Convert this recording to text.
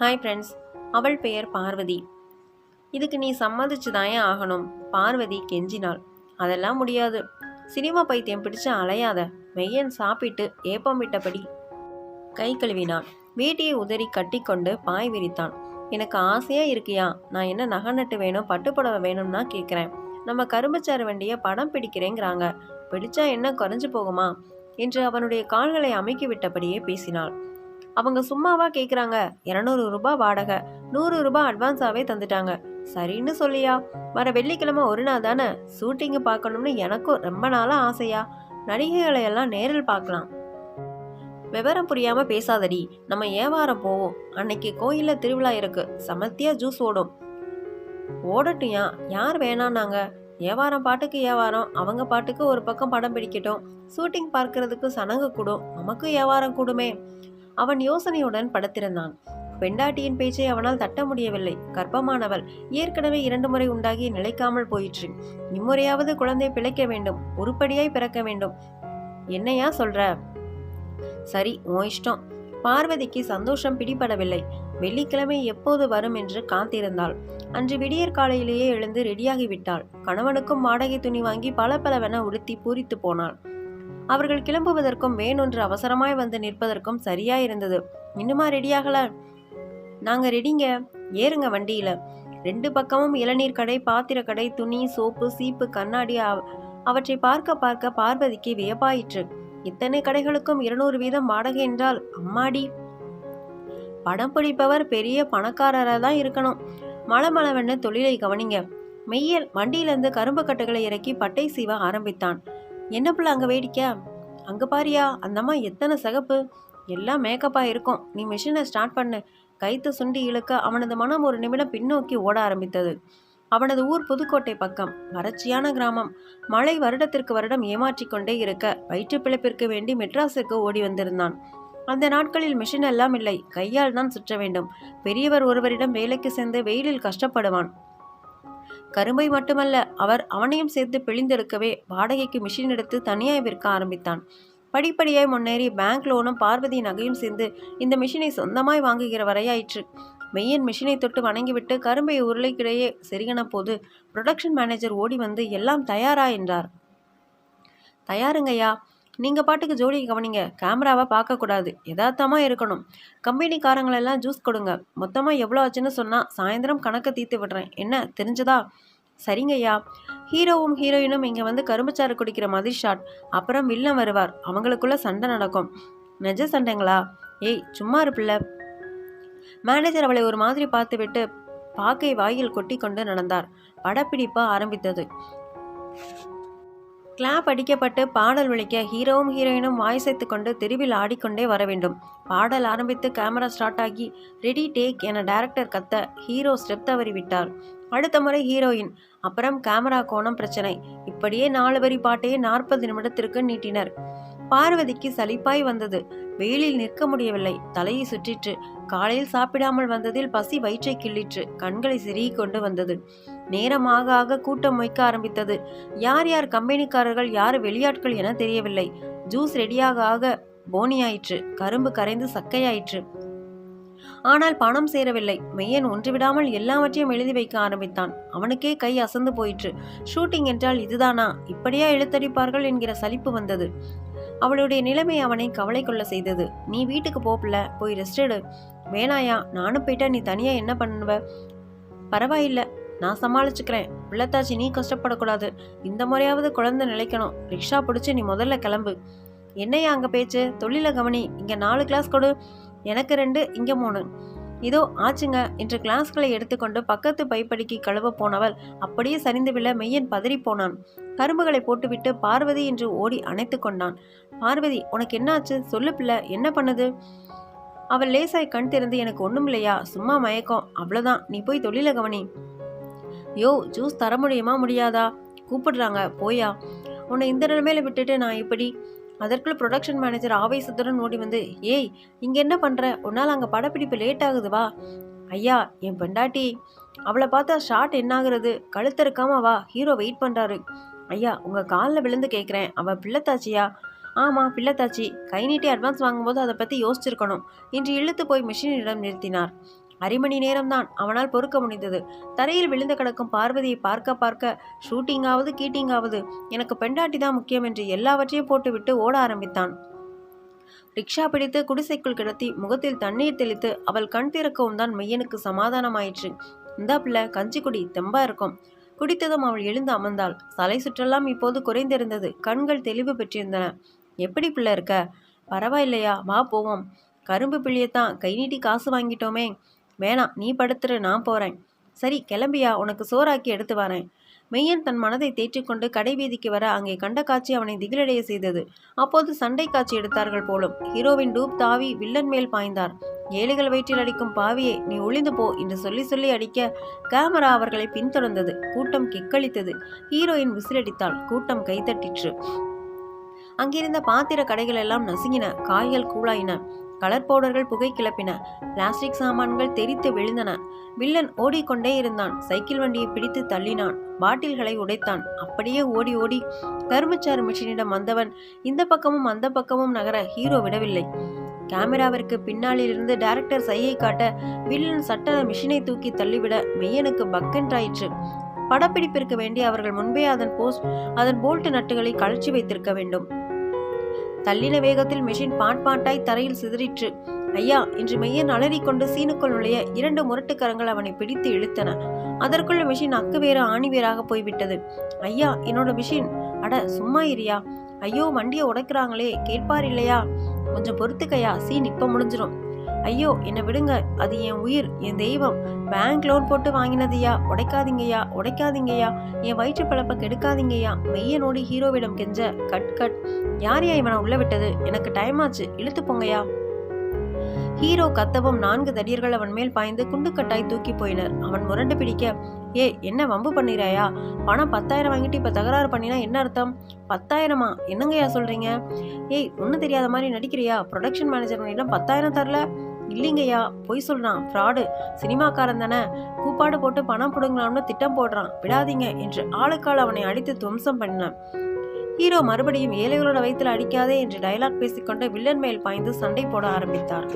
Hi friends அவள் பெயர் பார்வதி. இதுக்கு நீ சம்மதிச்சு தாயே ஆகணும்? பார்வதி கெஞ்சினாள். அதெல்லாம் முடியாது. சினிமா பைத்தியம் பிடிச்சு அலையாத. மெய்யன் சாப்பிட்டு ஏப்பம் விட்டபடி கை கழுவினான். வீட்டையை உதறி கட்டிக்கொண்டு பாய் விரித்தான். எனக்கு ஆசையா இருக்கியா? நான் என்ன நகை நட்டு வேணும் பட்டுப்புடவை வேணும்னா கேட்குறேன் நம்ம கரும்புச்சாறு வண்டியை படம் பிடிக்கிறேங்கிறாங்க. பிடிச்சா என்ன குறைஞ்சு போகுமா? என்று அவனுடைய கால்களை அமைக்கி விட்டபடியே பேசினாள். அவங்க சும்மாவா கேட்குறாங்க இரநூறு ரூபாய் வாடகை. நூறு ரூபாய் அட்வான்ஸாகவே தந்துட்டாங்க. சரின்னு சொல்லியா. வர வெள்ளிக்கிழமை ஒரு நாள் தானே. ஷூட்டிங்கு பார்க்கணும்னு எனக்கும் ரொம்ப நாளாக ஆசையா. நடிகைகளை எல்லாம் நேரில் பார்க்கலாம். விவரம் புரியாம பேசாதடி. நம்ம ஏவாரம் போவோம். அன்னைக்கு கோயில்ல திருவிழா இருக்கு. சமத்தியா ஜூஸ் ஓடும். ஓடட்டும்யா யார் வேணான்னாங்க. ஏவாரம் பாட்டுக்கு ஏவாரம். அவங்க பாட்டுக்கு ஒரு பக்கம் படம் பிடிக்கட்டும். ஷூட்டிங் பார்க்கறதுக்கு சனங்க கூடும். நமக்கு ஏவாரம் கூடுமே. அவன் யோசனையுடன் படுத்திருந்தான். பெண்டாட்டியின் பேச்சை அவனால் தட்ட முடியவில்லை. கர்ப்பமானவள். ஏற்கனவே இரண்டு முறை உண்டாகி நிலைக்காமல் போயிற்று. இம்முறையாவது குழந்தை பிழைக்க வேண்டும். உருப்படியாய் பிறக்க வேண்டும். என்னையா சொல்ற? சரி உன் இஷ்டம். பார்வதிக்கு சந்தோஷம் பிடிபடவில்லை. வெள்ளிக்கிழமை எப்போது வரும் என்று காத்திருந்தாள். அன்று விடியற் காலையிலேயே எழுந்து ரெடியாகிவிட்டாள். கணவனுக்கும் வாடகை துணி வாங்கி பல பலவென உடுத்தி பூரித்து போனாள். அவர்கள் கிளம்புவதற்கும் வேனொன்று அவசரமாய் வந்து நிற்பதற்கும் சரியாயிருந்தது. இன்னுமா ரெடியாகல? நாங்க ரெடிங்க. ஏறுங்க வண்டியில. ரெண்டு பக்கமும் இளநீர் கடை பாத்திர கடை துணி சோப்பு சீப்பு கண்ணாடி அவ- அவற்றை பார்க்க பார்க்க பார்வதிக்கு வியப்பாயிற்று. இத்தனை கடைகளுக்கும் இருநூறு வீதம் வாடகை என்றால் அம்மாடி. படம் பிடிப்பவர் பெரிய பணக்காரராக தான் இருக்கணும். மளமளவென்னு தொழிலை கவனிங்க. மெய்யல் வண்டியிலிருந்து கரும்பு கட்டுகளை இறக்கி பட்டை சீவ ஆரம்பித்தான். என்ன பிள்ளை அங்கே வேடிக்கை? அங்கே பாரியா அந்தம்மா எத்தனை சிகப்பு? எல்லாம் மேக்கப்பாக இருக்கும். நீ மிஷினை ஸ்டார்ட் பண்ணு. கைத்து சுண்டி இழுக்க அவனது மனம் ஒரு நிமிடம் பின்னோக்கி ஓட ஆரம்பித்தது. அவனது ஊர் புதுக்கோட்டை பக்கம் வறட்சியான கிராமம். மழை வருடத்திற்கு வருடம் ஏமாற்றி கொண்டே இருக்க வயிற்று பிழைப்பிற்கு வேண்டி மெட்ராஸுக்கு ஓடி வந்திருந்தான். அந்த நாட்களில் மிஷின் எல்லாம் இல்லை. கையால் தான் சுற்ற வேண்டும். பெரியவர் ஒருவரிடம் வேலைக்கு சேர்ந்து வெயிலில் கஷ்டப்படுவான். கரும்பை மட்டுமல்ல அவர் அவனையும் சேர்த்து பிழிந்தெடுக்கவே வாடகைக்கு மிஷின் எடுத்து தனியாய் விற்க ஆரம்பித்தான். படிப்படியாய் முன்னேறி பேங்க் லோனும் பார்வதி நகையும் சேர்ந்து இந்த மிஷினை சொந்தமாய் வாங்குகிற வரையாயிற்று. மெய்யன் மிஷினை தொட்டு வணங்கிவிட்டு கரும்பை உருளைக்கிடையே செருகின போது ப்ரொடக்ஷன் மேனேஜர் ஓடி வந்து எல்லாம் தயாரா? என்றார். தயாருங்கய்யா நீங்கள் பாட்டுக்கு ஜோடியை கவனிங்க. கேமராவை பார்க்கக்கூடாது. யதார்த்தமாக இருக்கணும். கம்பெனிக்காரங்களெல்லாம் ஜூஸ் கொடுங்க. மொத்தமாக எவ்வளோ ஆச்சுன்னு சொன்னால் சாயந்தரம் கணக்கை தீர்த்து விடுறேன். என்ன? தெரிஞ்சதா? சரிங்கய்யா ஹீரோவும் ஹீரோயினும் இங்கே வந்து கரும்புச்சாறு குடிக்கிற மாதிரி ஷாட். அப்புறம் வில்லன் வருவார். அவங்களுக்குள்ள சண்டை நடக்கும். நிஜ சண்டைங்களா? ஏய் சும்மா இருப்பில்ல மேனேஜர் அவளை ஒரு மாதிரி பார்த்துவிட்டு பாக்கை வாயில் கொட்டி கொண்டு நடந்தார். படப்பிடிப்பு ஆரம்பித்தது. கிளாப் அடிக்கப்பட்டு பாடல் விളിக்க ஹீரோவும் ஹீரோயினும் வாய்சைத்து கொண்டு தெருவில் ஆடிக்கொண்டே வர வேண்டும். பாடல் ஆரம்பித்து கேமரா ஸ்டார்ட் ஆகி ரெடி டேக் என டைரக்டர் கத்த ஹீரோ ஸ்டெப் தவறி விட்டார். அடுத்த முறை ஹீரோயின் அப்புறம் கேமரா கோணம் பிரச்சனை. இப்படியே நாலு வரி பாட்டையே நாற்பது நிமிடத்திற்கு நீட்டினர். பார்வதிக்கு சலிப்பாய் வந்தது. வெயிலில் நிற்க முடியவில்லை. தலையை சுற்றிற்று. காலையில் சாப்பிடாமல் வந்ததில் பசி வயிற்றை கிள்ளிற்று கண்களை சிறுகி கொண்டு வந்தது. நேரமாக ஆக கூட்டம் மொய்க்க ஆரம்பித்தது. யார் யார் கம்பெனிக்காரர்கள் யார் வெளியாட்கள் என தெரியவில்லை. ஜூஸ் ரெடியாக ஆக போனியாயிற்று கரும்பு கரைந்து சக்கையாயிற்று. ஆனால் பணம் சேரவில்லை. மெய்யன் ஒன்றுவிடாமல் எல்லாவற்றையும் எழுதி வைக்க ஆரம்பித்தான். அவனுக்கே கை அசந்து போயிற்று. ஷூட்டிங் என்றால் இதுதானா? இப்படியா இழுத்தடிப்பார்கள் என்கிற சலிப்பு வந்தது. அவளுடைய நிலைமை அவனை கவலை கொள்ள செய்தது. நீ வீட்டுக்கு போப்பில்ல போய் ரெஸ்ட் எடு. வேணாயா? நானும் போயிட்டா நீ தனியாக என்ன பண்ணுவ? பரவாயில்ல. நான் சமாளிச்சுக்கிறேன். உள்ளத்தாச்சி நீ கஷ்டப்படக்கூடாது. இந்த முறையாவது குழந்தை நிலைக்கணும். ரிக்ஷா பிடிச்சி நீ முதல்ல கிளம்பு. என்னையா அங்கே பேச்சு? தொழில கவனி. இங்கே நாலு கிளாஸ் கொடு. எனக்கு ரெண்டு இங்கே மூணு. இதோ ஆச்சுங்க. என்று கிளாஸ்களை எடுத்துக்கொண்டு பக்கத்து பைப்படிக்கு கழுவ போனவள் அப்படியே சரிந்து விழ மெய்யன் பதறி போனான். கரும்புகளை போட்டுவிட்டு பார்வதி என்று ஓடி அணைத்து கொண்டான். பார்வதி உனக்கு என்னாச்சு? சொல்லு பிள்ளை என்ன பண்ணுது? அவள் லேசாய் கண் திறந்து எனக்கு ஒண்ணும் இல்லையா? சும்மா மயக்கம். அவ்வளவுதான். நீ போய் தொழில கவனி. யோ ஜூஸ் தர முடியுமா? முடியாதா? கூப்பிடுறாங்க. போயா உன்னை இந்த நிலைமையில விட்டுட்டு நான் இப்படி அதற்குள்ள ப்ரொடக்ஷன் மேனேஜர் ஆவேசத்துடன் ஓடி வந்து ஏய் இங்கே என்ன பண்ணுற உன்னால் அங்கே படப்பிடிப்பு லேட் ஆகுது வா. ஐயா என் பெண்டாட்டி. அவளை பார்த்தா ஷார்ட் என்ன ஆகுறது கழுத்து வா ஹீரோ வெயிட் பண்ணுறாரு ஐயா உங்கள் காலில் விழுந்து கேட்குறேன் அவள் பிள்ளைத்தாச்சியா? ஆமாம் பிள்ளைத்தாச்சி. கை நீட்டி அட்வான்ஸ் வாங்கும்போது அதை பற்றி யோசிச்சிருக்கணும். இன்று இழுத்து போய் மிஷினிடம் நிறுத்தினார். அரை மணி நேரம்தான். அவனால் பொறுக்க முடிந்தது. தரையில் விழுந்து கிடக்கும் பார்வதியை பார்க்க பார்க்க ஷூட்டிங்காவது கீட்டிங்காவது. எனக்கு பெண்டாட்டி தான் முக்கியம் என்று எல்லாவற்றையும் போட்டுவிட்டு ஓட ஆரம்பித்தான். ரிக்ஷா பிடித்து குடிசைக்குள் கிடத்தி முகத்தில் தண்ணீர் தெளித்து அவள் கண் திறக்கவும் தான் மெய்யனுக்கு சமாதானமாயிற்று. இந்தா பிள்ளை கஞ்சி குடி தெம்பா இருக்கும். குடித்ததும் அவள் எழுந்து அமர்ந்தாள். தலை சுற்றெல்லாம் இப்போது குறைந்திருந்தது. கண்கள் தெளிவு பெற்றிருந்தன. எப்படி பிள்ளை இருக்க? பரவாயில்லையா வா போவோம். கரும்பு பிள்ளையத்தான் கை நீட்டி காசு வாங்கிட்டோமே. வேணாம் நீ படுத்துரு நான் போகிறேன் சரி கிளம்பியா உனக்கு சோறாக்கி எடுத்து வரேன். மெய்யன் தன் மனதை தேற்றிக்கொண்டு கடை வீதிக்கு வர அங்கே கண்ட காட்சி அவனை திகிலடைய செய்தது. அப்போது சண்டை காட்சி எடுத்தார்கள் போலும். ஹீரோவின் டூப் தாவி வில்லன் மேல் பாய்ந்தார். ஏழைகள் வயிற்றில் அடிக்கும் பாவியை நீ ஒளிந்து போ என்று சொல்லி சொல்லி அடிக்க கேமரா அவர்களை பின்தொடர்ந்தது. கூட்டம் கிக்களித்தது. ஹீரோயின் விசிலடித்தாள். கூட்டம் கைதட்டிற்று. அங்கிருந்த பாத்திர கடைகள் எல்லாம் நசுங்கின. காய்கள் கூழாயின. கலர் பவுடர்கள் புகை கிளப்பின. பிளாஸ்டிக் சாமான்கள் தெரித்து விழுந்தன. வில்லன் ஓடிக்கொண்டே இருந்தான். சைக்கிள் வண்டியை பிடித்து தள்ளினான். பாட்டில்களை உடைத்தான். அப்படியே ஓடி ஓடி கரும்புச்சாறு மிஷினிடம் வந்தவன். இந்த பக்கமும் அந்த பக்கமும் நகர ஹீரோ விடவில்லை. கேமராவிற்கு பின்னாலிருந்து டைரக்டர் சையை காட்ட வில்லன் சட்டன மிஷினை தூக்கி தள்ளிவிட மெய்யனுக்கு பக்கென்றாயிற்று. படப்பிடிப்பிற்கு வேண்டி அவர்கள் முன்பே அதன் போஸ்ட் அதன் போல்ட் நட்டுகளை கழற்றி வைத்திருக்க வேண்டும். தள்ளின வேகத்தில் மெஷின் பாட் பாட்டாய் தரையில் சிதறிற்று. ஐயா இன்று மெய்யன் அலறிக்கொண்டு சீனுக்குள் நுழைய இரண்டு முரட்டுக்கரங்கள் அவனை பிடித்து இழுத்தன. அதற்குள்ள மிஷின் அக்கு வேறு ஆணி வேறாக போய்விட்டது. ஐயா என்னோட மிஷின் அட சும்மா இரியா ஐயோ வண்டியை உடைக்கிறாங்களே கேட்பார் இல்லையா? கொஞ்சம் பொறுத்துக்கையா சீன் இப்ப முடிஞ்சிடும் ஐயோ என்னை விடுங்க. அது என் உயிர் என் தெய்வம். பேங்க் லோன் போட்டு வாங்கினதையா? உடைக்காதீங்கய்யா உடைக்காதீங்கய்யா. என் வயிற்று பழப்ப கெடுக்காதீங்கய்யா. மெய்யனோடி ஹீரோவிடம் கெஞ்ச கட் கட். யாரையா இவனை உள்ள விட்டது? எனக்கு டைம் ஆச்சு. இழுத்து போங்கய்யா. ஹீரோ கத்தவும் நான்கு தடியர்கள் அவன் மேல் பாய்ந்து குண்டுக்கட்டாய் தூக்கி போயினர். அவன் முரண்டு பிடிக்க ஏ என்ன வம்பு பண்ணிறாயா? பணம் பத்தாயிரம் வாங்கிட்டு இப்போ தகராறு பண்ணினா என்ன அர்த்தம்? பத்தாயிரமா? என்னங்கய்யா சொல்கிறீங்க ஏய் ஒன்றும் தெரியாத மாதிரி நடிக்கிறியா? ப்ரொடக்ஷன் மேனேஜர் உன்னிடம் பத்தாயிரம் தரல? இல்லைங்கய்யா பொய் சொல்கிறான் ஃப்ராடு சினிமாக்காரன் தானே. கூப்பாடு போட்டு பணம் பிடுங்கலாம்னு திட்டம் போடுறான். விடாதீங்க என்று ஆளுக்கால் அவனை அடித்து துவம்சம் பண்ணினான் ஹீரோ மறுபடியும் ஏழைகளோட வயிற்றில் அடிக்காதே என்று டயலாக் பேசிக்கொண்டு வில்லன் மேல் பாய்ந்து சண்டை போட ஆரம்பித்தார்.